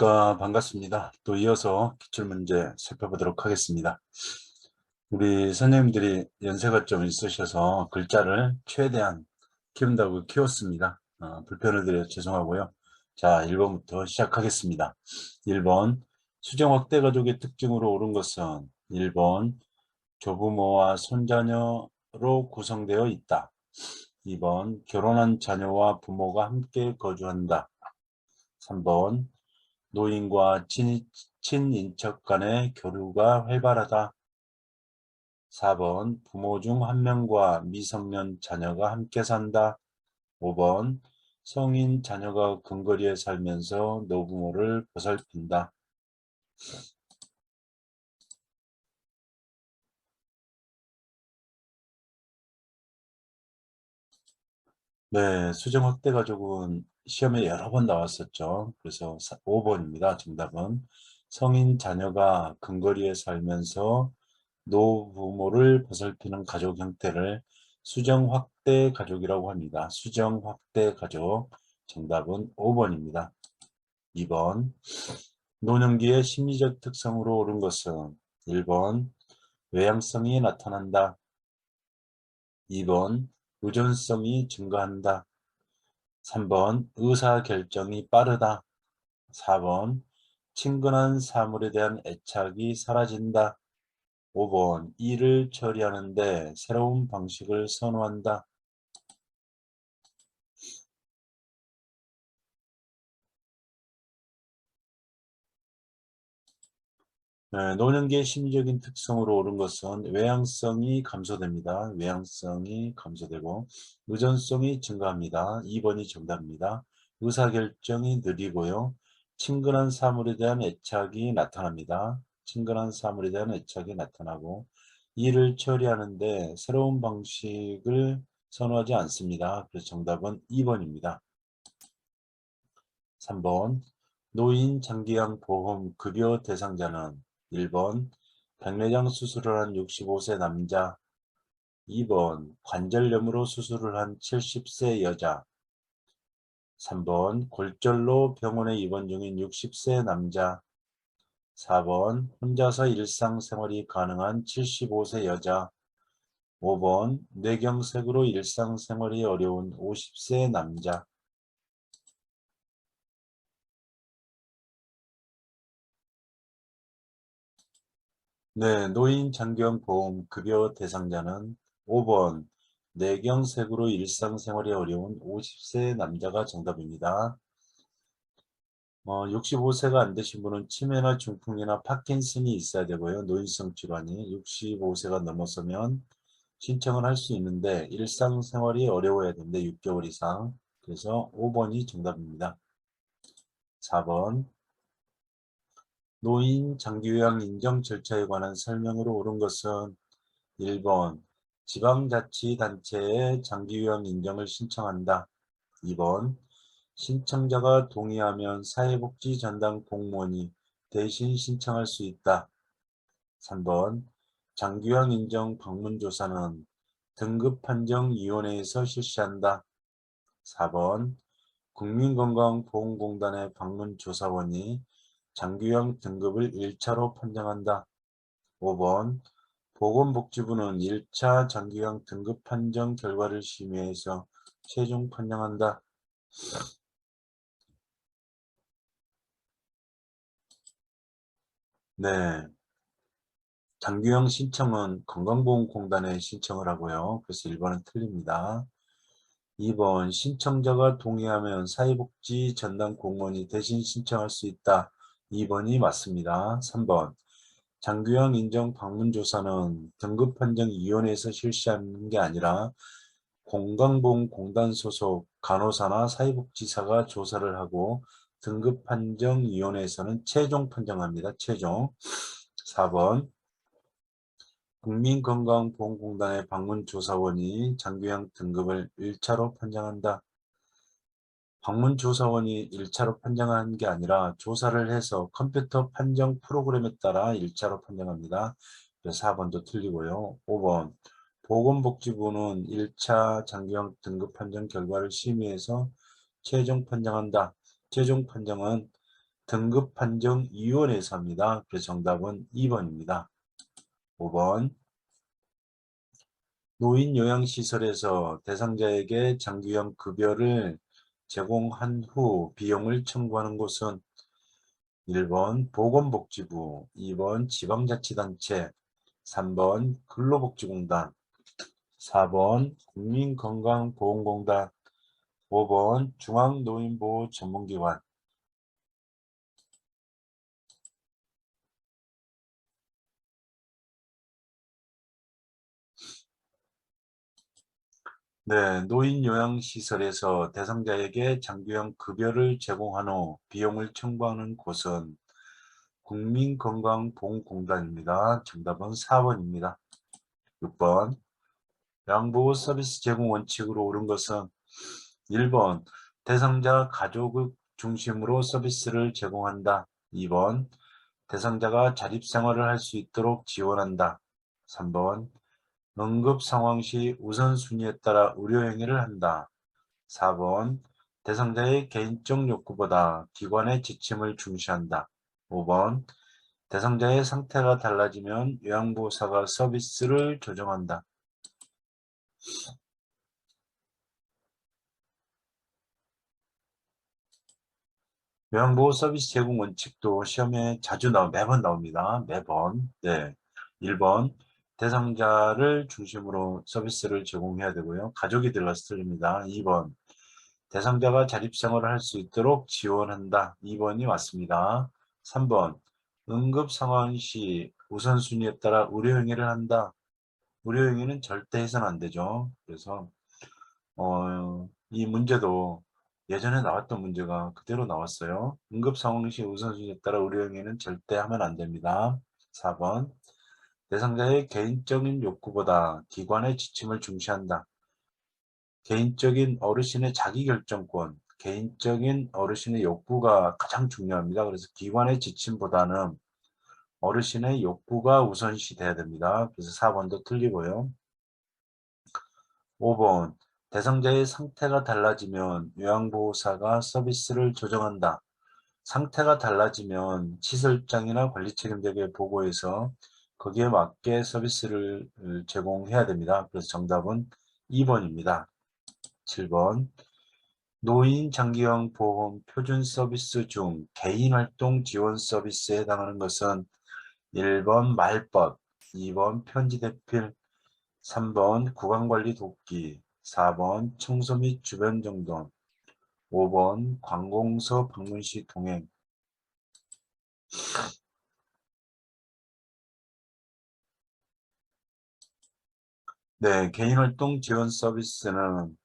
안녕하십니까 반갑습니다. 또 이어서 기출문제 살펴보도록 하겠습니다. 우리 선생님들이 연세가 좀 있으셔서 글자를 최대한 키운다고 키웠습니다. 어, 불편을 드려 죄송하고요. 자 1번부터 시작하겠습니다. 1번 수정 확대 가족의 특징으로 옳은 것은 1번 조부모와 손자녀로 구성되어 있다. 2번 결혼한 자녀와 부모가 함께 거주한다. 3번 노인과 친, 친인척 간의 교류가 활발하다. 4번 부모 중 한 명과 미성년 자녀가 함께 산다. 5번 성인 자녀가 근거리에 살면서 노부모를 보살핀다. 네, 수정 확대 가족은 시험에 여러 번 나왔었죠. 그래서 5번입니다. 정답은 성인 자녀가 근거리에 살면서 노부모를 보살피는 가족 형태를 수정 확대 가족이라고 합니다. 수정 확대 가족 정답은 5번입니다. 2번 노년기의 심리적 특성으로 옳은 것은 1번 외향성이 나타난다. 2번 의존성이 증가한다. 3번 의사결정이 빠르다. 4번 친근한 사물에 대한 애착이 사라진다. 5번 일을 처리하는데 새로운 방식을 선호한다. 노년기의 심리적인 특성으로 옳은 것은 외향성이 감소됩니다. 외향성이 감소되고 의존성이 증가합니다. 2번이 정답입니다. 의사결정이 느리고요. 친근한 사물에 대한 애착이 나타납니다. 친근한 사물에 대한 애착이 나타나고 일을 처리하는데 새로운 방식을 선호하지 않습니다. 그래서 정답은 2번입니다. 3번 노인 장기양 보험 급여 대상자는 1번 백내장 수술을 한 65세 남자. 2번 관절염으로 수술을 한 70세 여자. 3번 골절로 병원에 입원 중인 60세 남자. 4번 혼자서 일상생활이 가능한 75세 여자. 5번 뇌경색으로 일상생활이 어려운 50세 남자 네, 노인 장기보험 급여 대상자는 5번 뇌경색으로 일상생활이 어려운 50세 남자가 정답입니다. 어, 65세가 안 되신 분은 치매나 중풍이나 파킨슨이 있어야 되고요. 노인성 질환이 65세가 넘어서면 신청을 할 수 있는데 일상생활이 어려워야 되는데 6개월 이상 그래서 5번이 정답입니다. 4번 노인 장기요양 인정 절차에 관한 설명으로 옳은 것은 1번 지방자치단체에 장기요양 인정을 신청한다. 2번 신청자가 동의하면 사회복지 전담 공무원이 대신 신청할 수 있다. 3번 장기요양 인정 방문조사는 등급판정위원회에서 실시한다. 4번 국민건강보험공단의 방문조사원이 장기형 등급을 1차로 판정한다. 5번 보건복지부는 1차 장기형 등급 판정 결과를 심의해서 최종 판정한다. 네. 장기형 신청은 건강보험공단에 신청을 하고요. 그래서 1번은 틀립니다. 2번 신청자가 동의하면 사회복지 전담 공무원이 대신 신청할 수 있다. 2번이 맞습니다. 3번 장규형 인정 방문조사는 등급판정위원회에서 실시하는 게 아니라 건강보험공단 소속 간호사나 사회복지사가 조사를 하고 등급판정위원회에서는 최종 판정합니다. 최종 4번 국민건강보험공단의 방문조사원이 장규형 등급을 1차로 판정한다. 방문조사원이 1차로 판정한 게 아니라 조사를 해서 컴퓨터 판정 프로그램에 따라 1차로 판정합니다. 4번도 틀리고요. 5번 보건복지부는 1차 장기형 등급 판정 결과를 심의해서 최종 판정한다. 최종 판정은 등급 판정 위원회에서 합니다. 그래서 정답은 2번입니다. 5번 노인 요양시설에서 대상자에게 장기형 급여를 제공한 후 비용을 청구하는 곳은 1번 보건복지부, 2번 지방자치단체, 3번 근로복지공단, 4번 국민건강보험공단, 5번 중앙노인보호전문기관, 네, 노인 요양시설에서 대상자에게 장기형 급여를 제공한 후 비용을 청구하는 곳은 국민건강보험공단입니다. 정답은 4번입니다. 6번 양보호 서비스 제공 원칙으로 옳은 것은 1번 대상자 가족을 중심으로 서비스를 제공한다. 2번 대상자가 자립생활을 할 수 있도록 지원한다. 3번 응급 상황 시 우선순위에 따라 의료행위를 한다. 4번 대상자의 개인적 욕구보다 기관의 지침을 중시한다. 5번 대상자의 상태가 달라지면 요양보호사가 서비스를 조정한다. 요양보호 서비스 제공 원칙도 시험에 자주 나오 매번 나옵니다. 매번. 네. 1번 대상자를 중심으로 서비스를 제공해야 되고요. 가족이 들어가서 틀립니다. 2번 대상자가 자립생활을 할 수 있도록 지원한다. 2번이 맞습니다. 3번 응급 상황 시 우선순위에 따라 의료행위를 한다. 의료행위는 절대 해서는 안 되죠. 그래서 어, 이 문제도 예전에 나왔던 문제가 그대로 나왔어요. 응급 상황 시 우선순위에 따라 의료행위는 절대 하면 안 됩니다. 4번 대상자의 개인적인 욕구보다 기관의 지침을 중시한다. 개인적인 어르신의 자기결정권, 개인적인 어르신의 욕구가 가장 중요합니다. 그래서 기관의 지침보다는 어르신의 욕구가 우선시 돼야 됩니다. 그래서 4번도 틀리고요. 5번 대상자의 상태가 달라지면 요양보호사가 서비스를 조정한다. 상태가 달라지면 시설장이나 관리책임자에게 보고해서 거기에 맞게 서비스를 제공해야 됩니다. 그래서 정답은 2번입니다. 7번 노인 장기형 보험 표준 서비스 중 개인활동 지원 서비스에 해당하는 것은 1번 말벗, 2번 편지 대필, 3번 구강관리 돕기, 4번 청소 및 주변 정돈, 5번 관공서 방문 시 동행. 네, 개인활동 지원 서비스는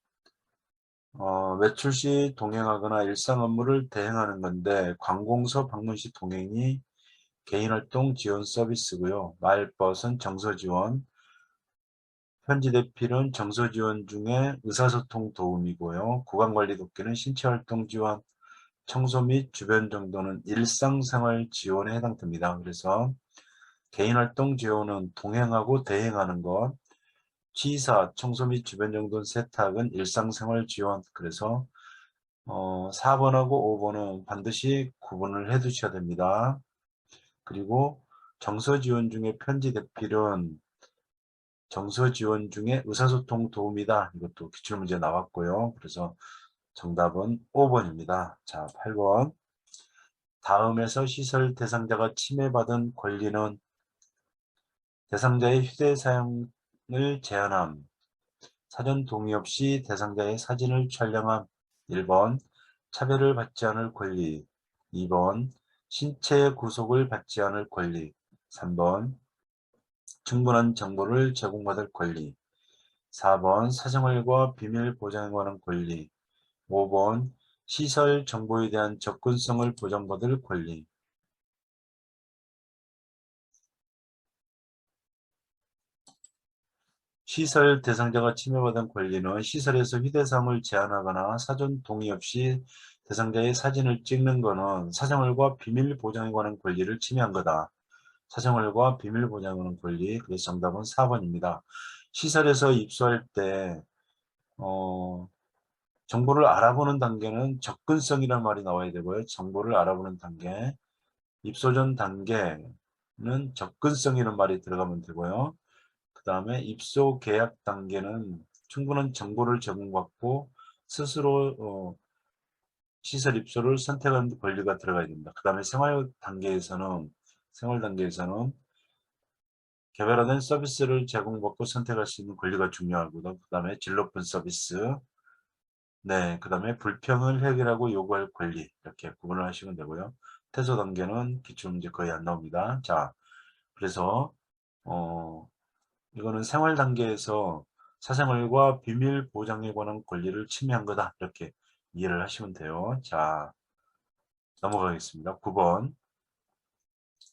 어, 외출 시 동행하거나 일상 업무를 대행하는 건데 관공서 방문 시 동행이 개인활동 지원 서비스고요. 말벗은 정서 지원, 현지 대필은 정서 지원 중에 의사소통 도움이고요. 구강관리 돕기는 신체활동 지원, 청소 및 주변 정도는 일상생활 지원에 해당됩니다. 그래서 개인활동 지원은 동행하고 대행하는 것, 취사, 청소 및 주변 정돈 세탁은 일상생활 지원. 그래서 어, 4번하고 5번은 반드시 구분을 해 두셔야 됩니다. 그리고 정서 지원 중에 편지 대필은 정서 지원 중에 의사소통 도움이다. 이것도 기출문제 나왔고요. 그래서 정답은 5번입니다. 자, 8번. 다음에서 시설 대상자가 침해받은 권리는 대상자의 휴대 사용 을 제한함, 사전 동의 없이 대상자의 사진을 촬영함, 1번 차별을 받지 않을 권리, 2번 신체 구속을 받지 않을 권리. 3번 충분한 정보를 제공받을 권리. 4번 사생활과 비밀 보장에 관한 권리. 5번 시설 정보에 대한 접근성을 보장받을 권리 시설 대상자가 침해받은 권리는 시설에서 휴대사항을 제한하거나 사전 동의 없이 대상자의 사진을 찍는 것은 사생활과 비밀 보장에 관한 권리를 침해한 거다. 사생활과 비밀 보장에 관한 권리. 그래서 정답은 4번입니다. 시설에서 입소할 때 어, 정보를 알아보는 단계는 접근성이라는 말이 나와야 되고요. 정보를 알아보는 단계. 입소 전 단계는 접근성이라는 말이 들어가면 되고요. 그 다음에 입소 계약 단계는 충분한 정보를 제공받고 스스로 어, 시설 입소를 선택하는 권리가 들어가야 됩니다. 그 다음에 생활 단계에서는 생활 단계에서는 개별화된 서비스를 제공받고 선택할 수 있는 권리가 중요하고요. 그 다음에 질 높은 서비스, 네, 그 다음에 불평을 해결하고 요구할 권리 이렇게 구분을 하시면 되고요. 태소 단계는 기출문제 거의 안 나옵니다. 자, 그래서 어, 이거는 생활 단계에서 사생활과 비밀 보장에 관한 권리를 침해한 거다 이렇게 이해를 하시면 돼요. 자, 넘어가겠습니다. 9번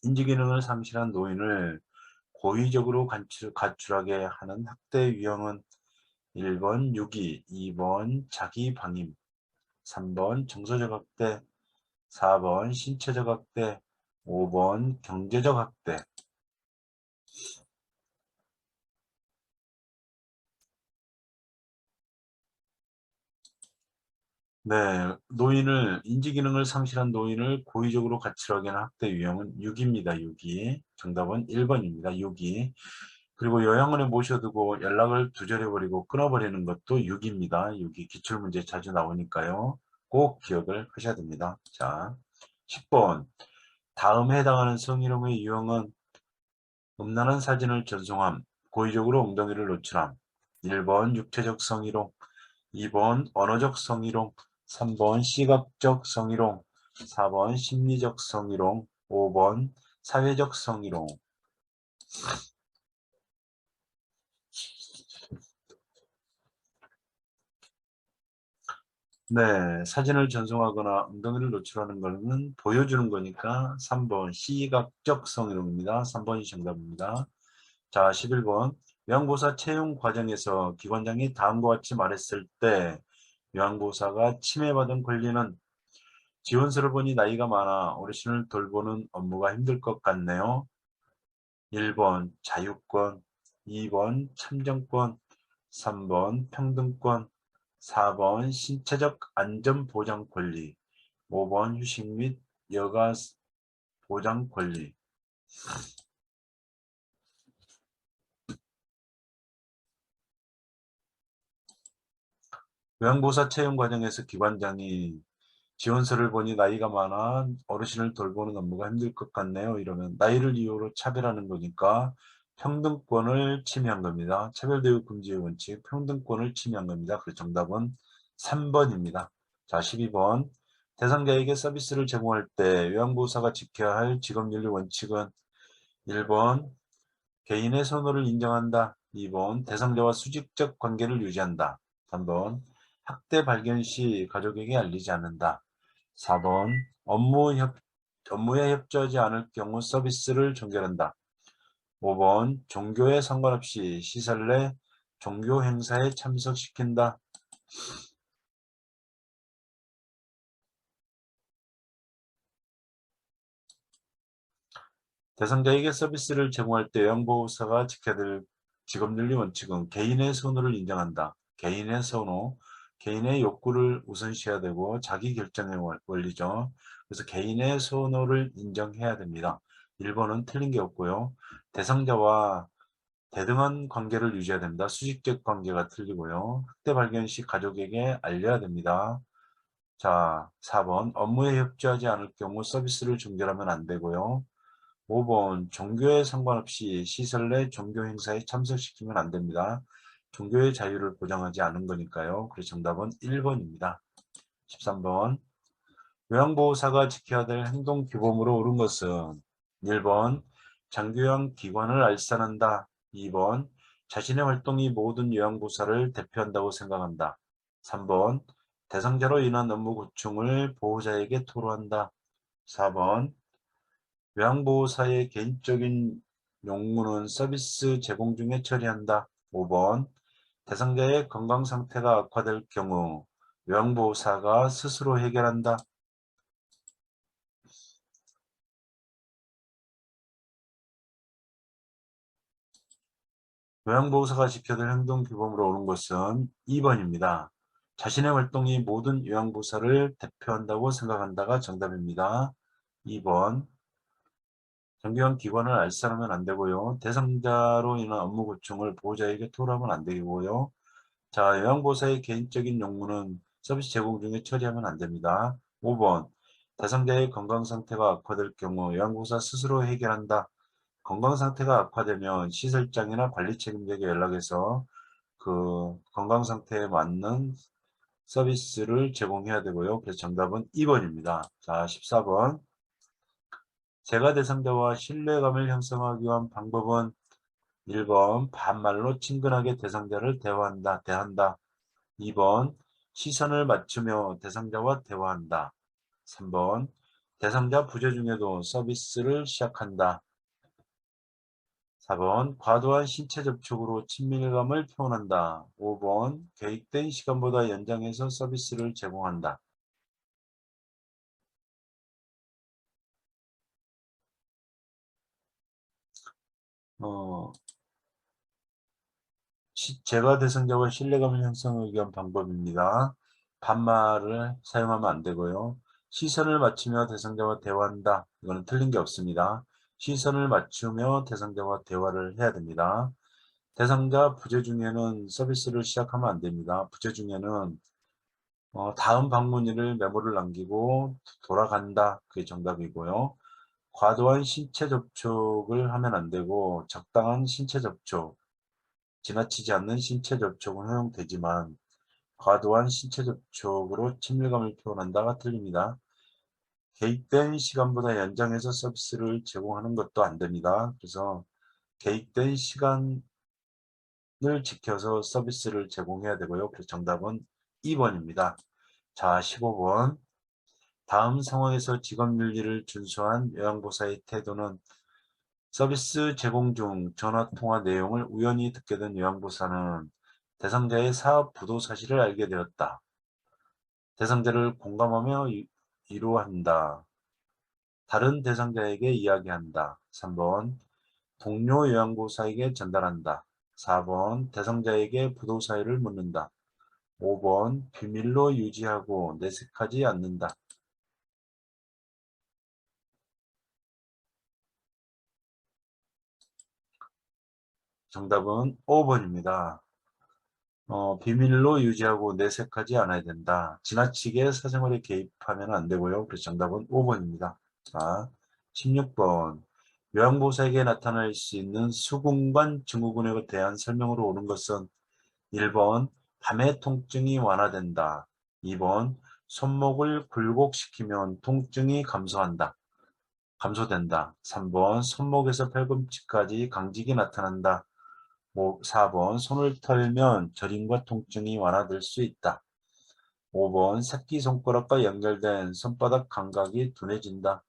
인지기능을 상실한 노인을 고의적으로 간출, 가출하게 하는 학대 유형은 1번 유기, 2번 자기 방임, 3번 정서적 학대, 4번 신체적 학대, 5번 경제적 학대. 네, 노인을 인지 기능을 상실한 노인을 고의적으로 가출하게 하는 학대 유형은 6입니다. 6이. 정답은 1번입니다. 6이. 그리고 요양원에 모셔두고 연락을 두절해버리고 끊어버리는 것도 6입니다. 6이 기출문제 자주 나오니까요. 꼭 기억을 하셔야 됩니다. 자, 10번. 다음에 해당하는 성희롱의 유형은 음란한 사진을 전송함, 고의적으로 엉덩이를 노출함. 1번 육체적 성희롱, 2번 언어적 성희롱, 3번 시각적 성희롱, 4번 심리적 성희롱, 5번 사회적 성희롱. 네, 사진을 전송하거나 엉덩이를 노출하는 것은 보여주는 거니까 3번 시각적 성희롱입니다. 3번이 정답입니다. 자, 11번 요양보호사 채용 과정에서 기관장이 다음과 같이 말했을 때 요양보호사가 침해받은 권리는 지원서를 보니 나이가 많아 어르신을 돌보는 업무가 힘들 것 같네요. 1번 자유권, 2번 참정권, 3번 평등권, 4번 신체적 안전보장 권리, 5번 휴식 및 여가 보장 권리. 요양보호사 채용 과정에서 기관장이 지원서를 보니 나이가 많아 어르신을 돌보는 업무가 힘들 것 같네요. 이러면 나이를 이유로 차별하는 거니까 평등권을 침해한 겁니다. 차별대우 금지의 원칙, 평등권을 침해한 겁니다. 그래서 정답은 3번입니다. 자, 12번. 대상자에게 서비스를 제공할 때 요양보호사가 지켜야 할 직업윤리 원칙은 1번 개인의 선호를 인정한다. 2번 대상자와 수직적 관계를 유지한다. 3번 학대 발견 시 가족에게 알리지 않는다. 4번 업무 협, 업무에 협조하지 않을 경우 서비스를 종결한다. 5번 종교에 상관없이 시설 내 종교 행사에 참석시킨다. 대상자에게 서비스를 제공할 때 요양보호사가 지켜야 될 직업윤리 원칙은 개인의 선호를 인정한다. 개인의 선호, 개인의 욕구를 우선시해야 되고 자기 결정의 원리죠. 그래서 개인의 선호를 인정해야 됩니다. 1번은 틀린 게 없고요. 대상자와 대등한 관계를 유지해야 됩니다. 수직적 관계가 틀리고요. 학대 발견 시 가족에게 알려야 됩니다. 자, 4번 업무에 협조하지 않을 경우 서비스를 종결하면 안 되고요. 5번 종교에 상관없이 시설 내 종교 행사에 참석시키면 안 됩니다. 종교의 자유를 보장하지 않은 거니까요. 그래서 정답은 1번입니다. 13번 요양보호사가 지켜야 될 행동규범으로 옳은 것은 1번 장교양 기관을 알선한다. 2번 자신의 활동이 모든 요양보호사를 대표한다고 생각한다. 3번 대상자로 인한 업무 고충을 보호자에게 토로한다. 4번 요양보호사의 개인적인 용무는 서비스 제공 중에 처리한다. 5번 대상자의 건강 상태가 악화될 경우 요양보호사가 스스로 해결한다. 요양보호사가 지켜야 될 행동규범으로 오는 것은 2번입니다. 자신의 활동이 모든 요양보사를 대표한다고 생각한다가 정답입니다. 2번 정규형 기관을 알선하면 안 되고요. 대상자로 인한 업무 고충을 보호자에게 토로하면 안 되고요. 자, 요양보사의 개인적인 용무는 서비스 제공 중에 처리하면 안 됩니다. 5번 대상자의 건강 상태가 악화될 경우 요양보사 스스로 해결한다. 건강 상태가 악화되면 시설장이나 관리 책임자에게 연락해서 그 건강 상태에 맞는 서비스를 제공해야 되고요. 그래서 정답은 2번입니다. 자, 14번. 제가 대상자와 신뢰감을 형성하기 위한 방법은 1번 반말로 친근하게 대상자를 대화한다, 대한다. 2번 시선을 맞추며 대상자와 대화한다. 3번 대상자 부재 중에도 서비스를 시작한다. 4번 과도한 신체 접촉으로 친밀감을 표현한다. 5번 계획된 시간보다 연장해서 서비스를 제공한다. 어, 시, 제가 대상자와 신뢰감을 형성하기 위한 방법입니다. 반말을 사용하면 안 되고요. 시선을 맞추며 대상자와 대화한다. 이거는 틀린 게 없습니다. 시선을 맞추며 대상자와 대화를 해야 됩니다. 대상자 부재 중에는 서비스를 시작하면 안 됩니다. 부재 중에는 어, 다음 방문일을 메모를 남기고 돌아간다. 그게 정답이고요. 과도한 신체 접촉을 하면 안 되고 적당한 신체 접촉, 지나치지 않는 신체 접촉은 허용되지만 과도한 신체 접촉으로 친밀감을 표현한다가 틀립니다. 개입된 시간보다 연장해서 서비스를 제공하는 것도 안 됩니다. 그래서 개입된 시간을 지켜서 서비스를 제공해야 되고요. 그래서 정답은 2번입니다. 자, 15번. 다음 상황에서 직업윤리를 준수한 요양보사의 태도는 서비스 제공 중 전화통화 내용을 우연히 듣게 된 요양보사는 대상자의 사업 부도 사실을 알게 되었다. 대상자를 공감하며 위로한다. 다른 대상자에게 이야기한다. 3번 동료 요양보사에게 전달한다. 4번 대상자에게 부도 사유를 묻는다. 5번 비밀로 유지하고 내색하지 않는다. 정답은 5번입니다. 어, 비밀로 유지하고 내색하지 않아야 된다. 지나치게 사생활에 개입하면 안 되고요. 그래서 정답은 5번입니다. 자, 16번. 요양보호사에게 나타날 수 있는 수궁관 증후군에 대한 설명으로 오는 것은 1번 밤의 통증이 완화된다. 2번 손목을 굴곡시키면 통증이 감소한다. 감소된다. 3번 손목에서 팔꿈치까지 강직이 나타난다. 4번 손을 털면 저림과 통증이 완화될 수 있다. 5번 새끼손가락과 연결된 손바닥 감각이 둔해진다.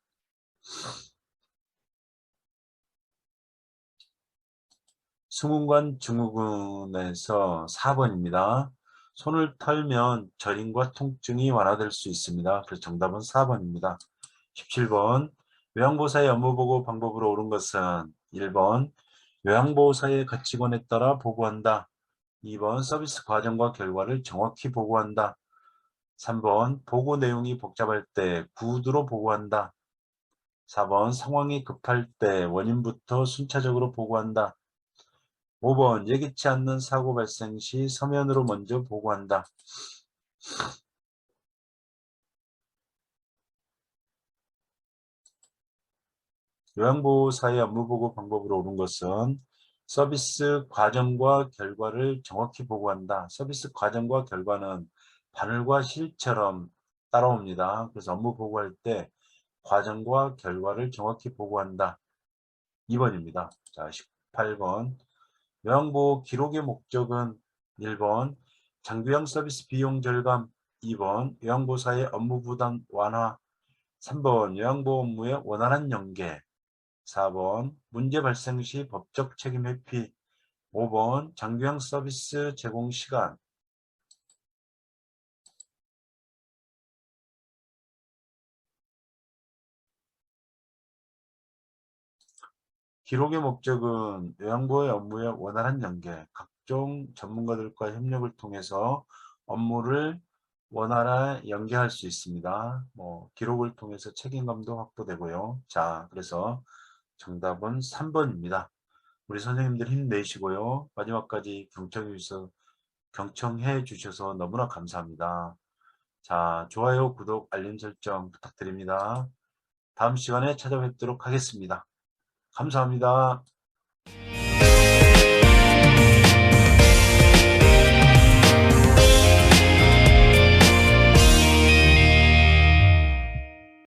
승훈관 증후군에서 4번입니다. 손을 털면 저림과 통증이 완화될 수 있습니다. 그래서 정답은 4번입니다. 17번 요양보사의 업무보고 방법으로 옳은 것은 1번 요양보호사의 가치관에 따라 보고한다. 2번 서비스 과정과 결과를 정확히 보고한다. 3번 보고 내용이 복잡할 때 구두로 보고한다. 4번 상황이 급할 때 원인부터 순차적으로 보고한다. 5번 예기치 않는 사고 발생 시 서면으로 먼저 보고한다. 요양보호사의 업무보고 방법으로 옳은 것은 서비스 과정과 결과를 정확히 보고한다. 서비스 과정과 결과는 바늘과 실처럼 따라옵니다. 그래서 업무 보고할 때 과정과 결과를 정확히 보고한다. 2번입니다. 자, 18번. 요양보호 기록의 목적은 1번 장기형 서비스 비용 절감 2번 요양보사의 업무 부담 완화 3번 요양보호 업무의 원활한 연계 4번 문제 발생 시 법적 책임 회피 5번 장기형 서비스 제공 시간 기록의 목적은 요양보호의 업무의 원활한 연계, 각종 전문가들과 협력을 통해서 업무를 원활하 연계할 수 있습니다. 뭐 기록을 통해서 책임감도 확보되고요. 자, 그래서 정답은 3번입니다. 우리 선생님들 힘내시고요. 마지막까지 경청해 주셔서, 경청해 주셔서 너무나 감사합니다. 자, 좋아요, 구독, 알림 설정 부탁드립니다. 다음 시간에 찾아뵙도록 하겠습니다. 감사합니다.